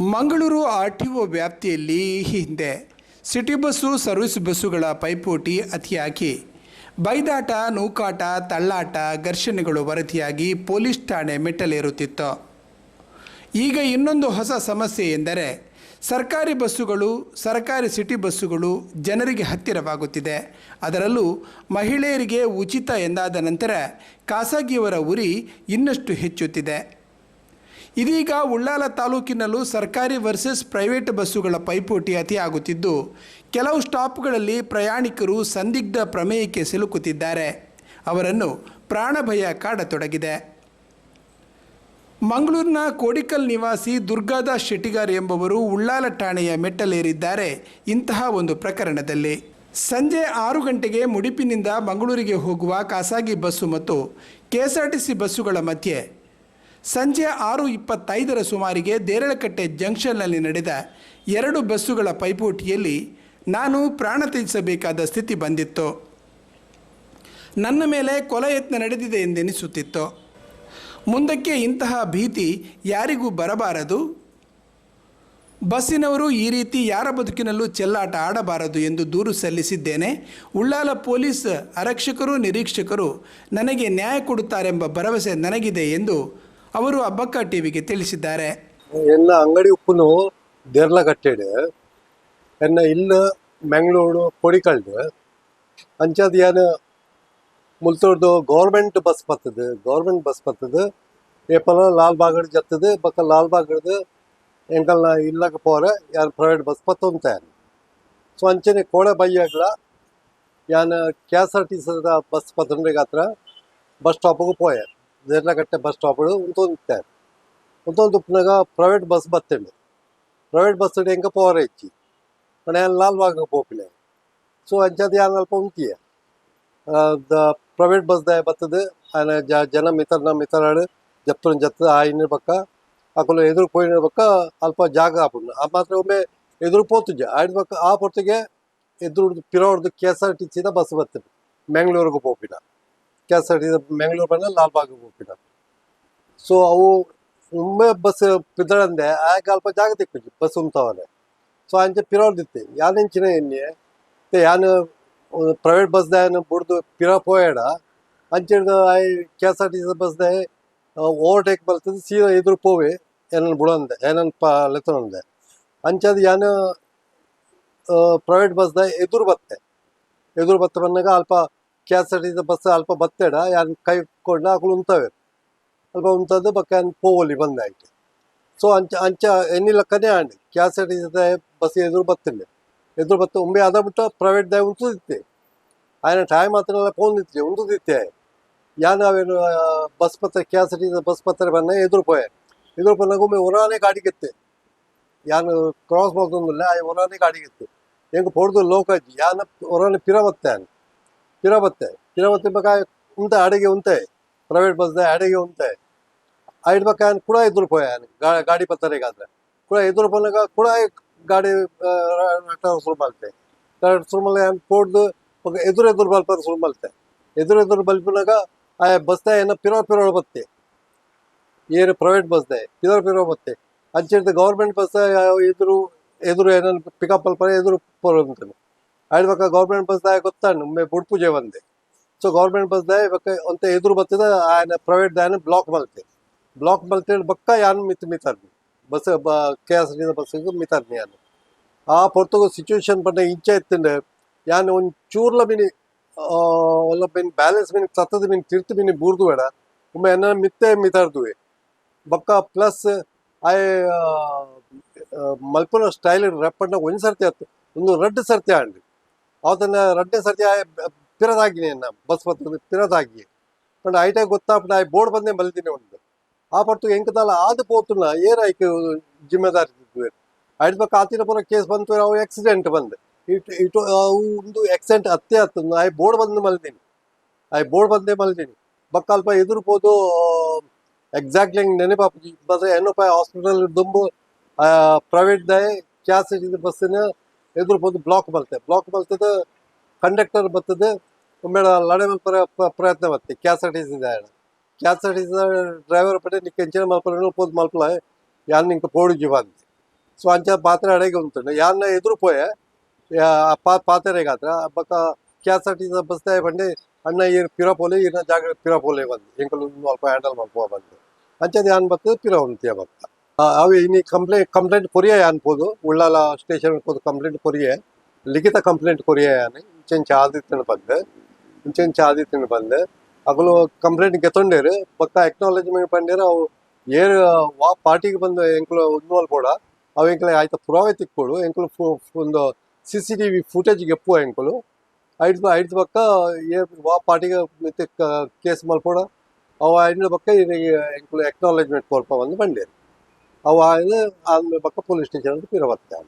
Mangaluru R T O ವ್ಯಾಪ್ತಿಯಲ್ಲಿ ಹಿಂದೆ city bus service ಬಸ್ಸುಗಳ ಪೈಪೋಟಿ ಅತಿಯಾಗಿ. ಬೈದಾಟ, ನೂಕಾಟ, ತಳ್ಳಾಟ ಘರ್ಷಣೆಗಳು ವರದಿಯಾಗಿ ಪೊಲೀಸ್ ಠಾಣೆ ಮೆಟ್ಟಲೇರುತ್ತಿತ್ತು. ಈಗ ಇನ್ನೊಂದು ಹೊಸ ಸಮಸ್ಯೆ ಎಂದರೆ ಸರ್ಕಾರಿ ಬಸ್ಸುಗಳು, ಸರ್ಕಾರಿ ಸಿಟಿ ಬಸ್ಸುಗಳು ಜನರಿಗೆ ಹತ್ತಿರವಾಗುತ್ತಿದೆ. ಅದರಲ್ಲೂ ಮಹಿಳೆಯರಿಗೆ ಉಚಿತ ಎಂದಾದ ನಂತರ ಖಾಸಗಿಯವರ ಉರಿ ಇನ್ನಷ್ಟು ಹೆಚ್ಚುತ್ತಿದೆ. ಇದೀಗ ಉಳ್ಳಾಲ ತಾಲೂಕಿನಲ್ಲೂ ಸರ್ಕಾರಿ ವರ್ಸಸ್ ಪ್ರೈವೇಟ್ ಬಸ್ಸುಗಳ ಪೈಪೋಟಿ ಅತಿಯಾಗುತ್ತಿದ್ದು ಕೆಲವು ಸ್ಟಾಪ್ಗಳಲ್ಲಿ ಪ್ರಯಾಣಿಕರು ಸಂದಿಗ್ಧ ಪ್ರಮೇಯಕ್ಕೆ ಸಿಲುಕುತ್ತಿದ್ದಾರೆ. ಅವರನ್ನು ಪ್ರಾಣಭಯ ಕಾಡತೊಡಗಿದೆ. ಮಂಗಳೂರಿನ ಕೋಡಿಕಲ್ ನಿವಾಸಿ ದುರ್ಗಾದಾಸ್ ಶೆಟ್ಟಿಗಾರ್ ಎಂಬವರು ಉಳ್ಳಾಲ ಠಾಣೆಯ ಮೆಟ್ಟಲೇರಿದ್ದಾರೆ ಇಂತಹ ಒಂದು ಪ್ರಕರಣದಲ್ಲಿ. ಸಂಜೆ ಆರು ಗಂಟೆಗೆ ಮುಡಿಪಿನಿಂದ ಮಂಗಳೂರಿಗೆ ಹೋಗುವ ಖಾಸಗಿ ಬಸ್ಸು ಮತ್ತು ಕೆಎಸ್ಆರ್ಟಿಸಿ ಬಸ್ಸುಗಳ ಮಧ್ಯೆ ಸಂಜೆ ಆರು ಇಪ್ಪತ್ತೈದರ ಸುಮಾರಿಗೆ ದೇರಳಕಟ್ಟೆ ಜಂಕ್ಷನ್ನಲ್ಲಿ ನಡೆದ ಎರಡು ಬಸ್ಸುಗಳ ಪೈಪೋಟಿಯಲ್ಲಿ ನಾನು ಪ್ರಾಣ ತ್ಯಜಿಸಬೇಕಾದ ಸ್ಥಿತಿ ಬಂದಿತ್ತು. ನನ್ನ ಮೇಲೆ ಕೊಲೆ ಯತ್ನ ನಡೆದಿದೆ ಎಂದೆನಿಸುತ್ತಿತ್ತು. ಮುಂದಕ್ಕೆ ಇಂತಹ ಭೀತಿ ಯಾರಿಗೂ ಬರಬಾರದು. ಬಸ್ಸಿನವರು ಈ ರೀತಿ ಯಾರ ಬದುಕಿನಲ್ಲೂ ಚೆಲ್ಲಾಟ ಆಡಬಾರದು ಎಂದು ದೂರು ಸಲ್ಲಿಸಿದ್ದೇನೆ. ಉಳ್ಳಾಲ ಪೊಲೀಸ್ ಆರಕ್ಷಕರು ನಿರೀಕ್ಷಕರು ನನಗೆ ನ್ಯಾಯ ಕೊಡುತ್ತಾರೆಂಬ ಭರವಸೆ ನನಗಿದೆ ಎಂದು ಅವರು ಅಬ್ಬಕ್ಕ ಟಿವಿಗೆ ತಿಳಿಸಿದ್ದಾರೆ. ಎನ್ನ ಅಂಗಡಿ ಉಪ್ಪುನು ದೇರ್ಲ ಕಟ್ಟೆಡೆ ಎನ್ನ ಇಲ್ಲ ಮ್ಯಾಂಗ್ಳೂರು, ಕೊಡಿಕಲ್ಡ್. ಅಂಚಾದ ಯಾನ್ ಮುಲ್ತೋಡ್ದು ಗೌರ್ಮೆಂಟ್ ಬಸ್ ಬರ್ತದೆ. ಗೌರ್ಮೆಂಟ್ ಬಸ್ ಬರ್ತದೆ. ಏಪಲ ಲಾಲ್ ಬಾಗಡ್ ಜತ್ತದೆ ಬಕ್ಕ ಲಾಲ್ ಬಾಗಡ್ದು ಎಂಕಲ್ನ ಇಲ್ಲಕ್ಕೆ ಪೋರೆ, ಯಾರು ಪ್ರೈವೇಟ್ ಬಸ್ ಬತ್ತೊಂತ ಸೊ ಅಂಚನೆ ಕೋಡೆ ಬೈಯಾಗ್ಲ ಯಾನ K S R T C bus ಹತ್ರ ಬಸ್ ಸ್ಟಾಪ್ಗೆ ಪೋಯೆ ದೇರ್ಲಗಟ್ಟೆ ಬಸ್ ಸ್ಟಾಪ್ಗಳು ಉಂತೊಂದು ಇತ್ತಾರೆ ಉಂತೊಂದು ತುಪ್ಪನಾಗ ಪ್ರೈವೇಟ್ ಬಸ್ ಬತ್ತೇನೆ ಪ್ರೈವೇಟ್ ಬಸ್ ಹೆಂಗೆ ಪವರ್ ಹೆಚ್ಚಿ ಮನೆ ಲಾಲ್ಬಾಗ್ ಪೋಪಿಲೆ ಸೊ ಅಂಚದ ಯಾನ್ ಅಲ್ಪ ಉಂತಿಯ ಪ್ರೈವೇಟ್ ಬಸ್ ದಯ ಬತ್ತದು, ಆನೆ ಜ, ಜನ ಮಿತರ್ನ ಮಿತರಾಡು ಜಪ್ತನ ಜತ್ತ ಆಯ್ನ ಪಕ್ಕ ಅಕುಲು ಎದುರು ಪೋಯಿನ ಪಕ್ಕ ಅಲ್ಪ ಜಾಗ ಆಪುಂಡು ಆ ಮಾತ್ರ ಒಮ್ಮೆ ಎದುರು ಪೋತುಜ. ಆಯ್ನ ಪಕ್ಕ ಆ ಪೊರ್ತಿಗೆ ಎದುರು ಪಿರೋಡ್ದು ಕೆ ಎಸ್ ಆರ್ ಟಿ ಸಿದ ಬಸ್ ಬತ್ತೆ ಮ್ಯಾಂಗ್ಳೂರ್ಗೆ ಪೋಪಿನ K S R T Mangalore ಬಂದ ಲಾಲ್ ಬಾಗ್ ಪೋಪಿನ ಸೊ ಅವು ಒಮ್ಮೆ ಬಸ್ ಪಿದಳಂದೆ ಆಗ ಅಲ್ಪ ಜಾಗ ತಿಕ್ಕುಜಿ ಬಸ್ ಉಂತವನೆ ಸೊ ಅಂಚೆ ಪಿರೋಡ್ದಿತ್ತೆ ಯಾನ್ ಎಂಚಿನ ಎನ್ನೆ ಮತ್ತೆ ಯಾನ್ ಪ್ರೈವೇಟ್ ಬಸ್ ದಾಯನ ಬುಡ್ದು ಪಿರ ಪೋಯಾಡ? ಅಂಚೆ I K S R T C bus ದಾಯ overtake ಬರ್ತದೆ, ಸೀದಾ ಎದುರು ಪೋವೆ ಏನನ್ನು ಬುಡಂದೆ ಏನನ್ನು ಪ ಲೆತ್ತನಂದೆ. ಅಂಚದ ಯಾನ್ ಪ್ರೈವೇಟ್ ಬಸ್ ದಾಯ ಎದುರು ಬತ್ತೆ. ಎದುರು ಬತ್ತ ಬಂದಾಗ ಅಲ್ಪ ಕೆ ಎಸ್ ಬಸ್ ಅಲ್ಪ ಬತ್ತೇಡ, ಯಾನ್ ಕೈ ಕೊಂಡು ಅಕುಲು ಉಂತವೆ. ಅಲ್ಪ ಉಂತದ್ದು ಬಕ್ಕ ಯಾನ್ ಬಂದ ಆಯ್ತು. ಸೊ ಅಂಚ ಅಂಚ ಎನ್ನಿಲಕ್ಕನೆ Andy K S R T bus ಎದುರು ಬತ್ತಿಲ್ಲ. ಎದುರು ಬತ್ತ ಒಮ್ಮೆ ಅದ ಬಿಟ್ಟ ಪ್ರೈವೇಟ್ ದಾಯ ಉಂಟುದಿತ್ತೆ ಆಯ್ನ ಟೈಮ್ ಮಾತ್ರ ಫೋನ್ ಇತ್ತೆ ಉಂಟುದಿತ್ತೆ ಯಾನ್ ಅವೇನು ಬಸ್ ಪತ್ರ ಕೆ ಎಸ್ ಬಸ್ ಪತ್ರ ಬನ್ನ ಎದುರು ಪೋಯ. ಎದುರು ಬಂದಾಗ ಉರಾನೇ ಗಾಡಿ ಗಾಡಿಗೆತ್ತೆ ಯಾನ್ ಕ್ರಾಸ್ ಮಾಡೋದಿಲ್ಲ ಆ ಗಾಡಿ ಗಾಡಿಗೆತ್ತೆ ಹೆಂಗೆ ಪೊಡ್ದು ಲೋಕಾಜಿ ಯಾನ ಉರಾನೆ ಪಿರ ಬತ್ತೆ ಕಿರಾ ಬತ್ತೆ. ಕಿರಾ ಬತ್ತಿರ್ಬೇಕಾ ಉಂಟೆ, ಅಡಿಗೆ ಉಂಟೆ. ಪ್ರೈವೇಟ್ ಬಸ್ ಅಡಿಗೆ ಉಂಟೆ. ಇಡ್ಬೇಕಾದ್ರೆ ಕೂಡ ಐದು ರೂಪಾಯಿ ಗಾಡಿ ಪತ್ತರಿಗಾದ್ರೆ. ಕೂಡ ಐದು ರೂಪಾಯಿನಾಗ ಕೂಡ ಗಾಡಿ ಶುರು ಮಾಡ್ತೆ ಶುರು ಮಾಡಿ ಕೊಡ್ದು ಎದುರು ಎದುರು ಬಲ್ಪ ಶುರು ಮಾಡ್ತೆ ಎದುರು ಎದುರು ಬಲ್ಪಿನಾಗ ಆ ಬಸ್ದೆ ಏನೋ ಪಿರೋ ಪಿರೋ ಬತ್ತೆ. ಏನು ಪ್ರೈವೇಟ್ ಬಸ್ದೆ ಪಿರೋ ಪಿರೋ ಬತ್ತೆ. ಅಂಚಿಡ್ದು ಗೌರ್ಮೆಂಟ್ ಬಸ್ ಎದುರು ಎದುರು ಏನೋ ಪಿಕಪ್ ಅಲ್ಪರೆ ಎದುರು ಪರೋಂತೀನಿ ಆಯ್ತು ಬೊಕ ಗೌರ್ಮೆಂಟ್ ಬಸ್ದಾಯ ಗೊತ್ತಾಂಡ್ ಒಮ್ಮೆ ಬುಡ್ಪುಜೆ ಬಂದೆ. ಸೊ ಗೌರ್ಮೆಂಟ್ ಬಸ್ ದಾಯ ಬಕ್ಕ ಒಂತೆ ಎದುರು ಬತ್ತದ ಆಯ್ನ ಪ್ರೈವೇಟ್ ದಾಯನ ಬ್ಲಾಕ್ ಮಲ್ತೆ ಬ್ಲಾಕ್ ಮಲ್ತೆ ಬಕ್ಕ ಯಾನು ಮಿತ್ ಮಿತಾರ್ನಿ ಬಸ್ ಕೆ ಎಸ್ ಡಿ ಬಸ್ಸಿಗೆ ಮಿತಾರ್ನಿ ಯಾನು. ಆ ಪೊರ್ತುಗು ಸಿಚುವೇಶನ್ ಬಂದ ಇಂಚ ಎತ್ತಿಂಡ ಯಾನು ಒಂದು ಚೂರ್ಲ ಮಿನಿ ಒಲ್ಲ ಮಿನಿ ಬ್ಯಾಲೆನ್ಸ್ ಮಿನಿ ಸತ್ತದ ಬಿನ್ ತಿರ್ತು ಬಿನಿ ಬೂರ್ದು ಬೇಡ. ಒಮ್ಮೆ ಎನ್ನ ಮಿತ್ತೆ ಮಿತಾರ್ದುವೆ. ಬಕ್ಕ ಪ್ಲಸ್ ಐ ಮಲ್ಪುನ ಸ್ಟೈಲ್ ರೆಪ್ಪಣ್ಣ ಒಂದು ಸರ್ತಿ ಆಯ್ತು ಒಂದು ರೆಡ್ ಸರ್ತಿ ಆಂಡ್ರಿ ಅವತ್ತನ್ನ ರಡ್ಡೆ ಸರ್ತಿ ಪಿರದಾಗಿ ಅನ್ನ ಬಸ್ ಬರ್ತದೆ ಪಿರದಾಗಿ ಪಂಡ ಐಟ ಆ ಬೋರ್ಡ್ ಬಂದೆ ಮಲ್ದಿನಿ ಒಂದು ಆ ಪಟ್ಟು ಎಂಕದಲ್ಲ, ಆದ ಪೋತುನ ಐಕೆ ಜಿಮ್ಮೆದಾರಿ ಐಟ್ ಬಕ್ ಆತಿನ ಪುರ ಕೇಸ್ ಬಂತು, ಅವು ಆಕ್ಸಿಡೆಂಟ್ ಬಂದೆ. ಇಟ್, ಇಟು ಅವು ಒಂದು ಆಕ್ಸಿಡೆಂಟ್ ಅತ್ತೆ ಹತ್ತು ಆಯ್ ಬೋರ್ಡ್ ಬಂದು ಮಲ್ದಿನಿ. ಆಯ್ ಬೋರ್ಡ್ ಬಂದೆ ಮಲ್ದಿನಿ. ಬಕ್ಕ ಅಲ್ಪ ಎದುರು ಪೋದು ಎಕ್ಸಾಕ್ಟ್ಲಿ ಹಂಗೆ ನೆನಪಾಪುಜಿ ಬಸ್ ಎನ್ನೊಪ್ಪ ಹಾಸ್ಪಿಟಲ್ ದುಂಬು ಪ್ರೈವೇಟ್ ದಾಯ ಕ್ಯಾಸ್ ಬಸ್ಸಿನ ಎದುರು ಬಂದು ಬ್ಲಾಕ್ ಬರ್ತದೆ ಬ್ಲಾಕ್ ಬರ್ತದೆ. ಕಂಡಕ್ಟರ್ ಬರ್ತದೆ ಒಮ್ಮೆ ಲಡೆ ಮಲ್ಪರ ಪ್ರಯತ್ನ ಬರ್ತದೆ ಕ್ಯಾಸ್ ಹಿಡಿಸಿದ ಕ್ಯಾಸ್ ಹಿಡಿಸಿದ ಡ್ರೈವರ್ ಪಟ್ಟೆ ನೀ ಎಂಚಿನ ಮಲ್ಪರ ಪೋದು ಮಲ್ಪಲ ಯಾನ್ ನಿಂಕ ಪೋಡು ಜೀವ ಅಂತ. ಸೊ ಅಂಚ ಪಾತ್ರೆ ಅಡೆಗೆ ಉಂಟು. ಯಾನ್ನ ಎದುರು ಪೋಯೆ ಪಾತ್ರೆಗೆ ಆತ್ರ ಬೊಕ್ಕ K S R T C bus ಬಂಡೆ, ಅಣ್ಣ ಏನು ಪಿರಪೋಲೆ ಇನ್ನ ಜಾಗ ಪಿರಪೋಲೆ ಬಂದು. ಎಂಕಲು ಅಲ್ಪ ಹ್ಯಾಂಡಲ್ ಮಲ್ಪ ಬಂದು. ಅಂಚದ ಯಾನ್ ಬರ್ತದೆ, ಪಿರ ಉಂತಿಯ ಬತ್ತ ಅವು ಇನ್ನು ಕಂಪ್ಲೇಂಟ್ ಕಂಪ್ಲೇಂಟ್ ಕೊರಿಯ ಅನ್ಬೋದು. ಉಳ್ಳಾಲ ಸ್ಟೇಷನ್ ಹೋದ ಕಂಪ್ಲೇಂಟ್ ಕೊರಿಯೆ. ಲಿಖಿತ ಕಂಪ್ಲೇಂಟ್ ಕೊರಿಯ ಯಾನೆ ಇಂಚೆಂಚ ಆದಿತ್ಯನ ಬಂದೆ. ಇಂಚೆಂಚ ಆದಿತ್ಯನ ಬಂದೆ. ಅಗಲು ಕಂಪ್ಲೇಂಟ್ ಗೆತ್ತೊಂಡೇರು ಪಕ್ಕ ಎಕ್ನಾಲಜ್ಮೆಂಟ್ ಪಂಡೇರು. ಅವು ಏರ್ ವಾ, ಪಾರ್ಟಿಗೆ ಬಂದು ಎಂಕ್ಲು ಇನ್ವಾಲ್ವ್ ಕೂಡ ಅವು ಎಂಕ್ಲೆ ಆಯ್ತ ಪುರಾವೆ ತಿಕ್ಕೊಡು. ಎಂಕ್ಲು ಒಂದು C C T V footage F ಎಂಕ್ಲು. ಐದು ಐದು ಪಕ್ಕ ಏರ್ ವಾ, ಪಾರ್ಟಿಗೆ ಮಿತ್ತೆ ಕೇಸ್ ಮಲ್ಪೋಡ. ಅವು ಐದು ಪಕ್ಕ ಎಂಕ್ಲು ಎಕ್ನಾಲಜ್ಮೆಂಟ್ ಕೊಲ್ಪ ಬಂದು ಬಂಡೇರು ಅವು ಆಯ್ದು ಆದ್ಮೇಲೆ ಪಕ್ಕ ಪೊಲೀಸ್ ಸ್ಟೇಷನ್ ಪಿರ ಬರ್ತಾರೆ